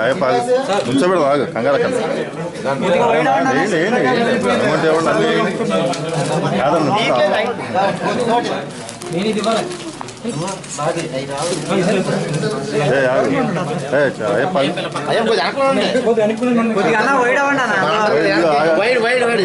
అయ్యప్ప నుంచోబెడదు ఆగు. కంగారు అమౌంట్ ఇవ్వండి అన్నీ. కాదన్న అయ్యప్ప వైడ్. అవ్వండి. Wide wide.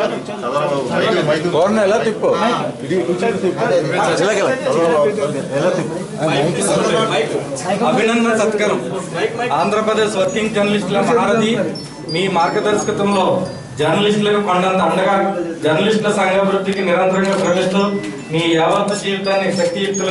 కదా ఎలా తిప్పు? అభినందన సత్కారం. ఆంధ్రప్రదేశ్ వర్కింగ్ జర్నలిస్టుల మహారథి మీ మార్గదర్శకత్వంలో జర్నలిస్టులకు కొండంత అండగా జర్నలిస్టుల సంఘాభివృద్ధికి నిరంతరంగా శ్రమిస్తూ మీ యావత్ జీవితాన్ని శక్తియుక్తులు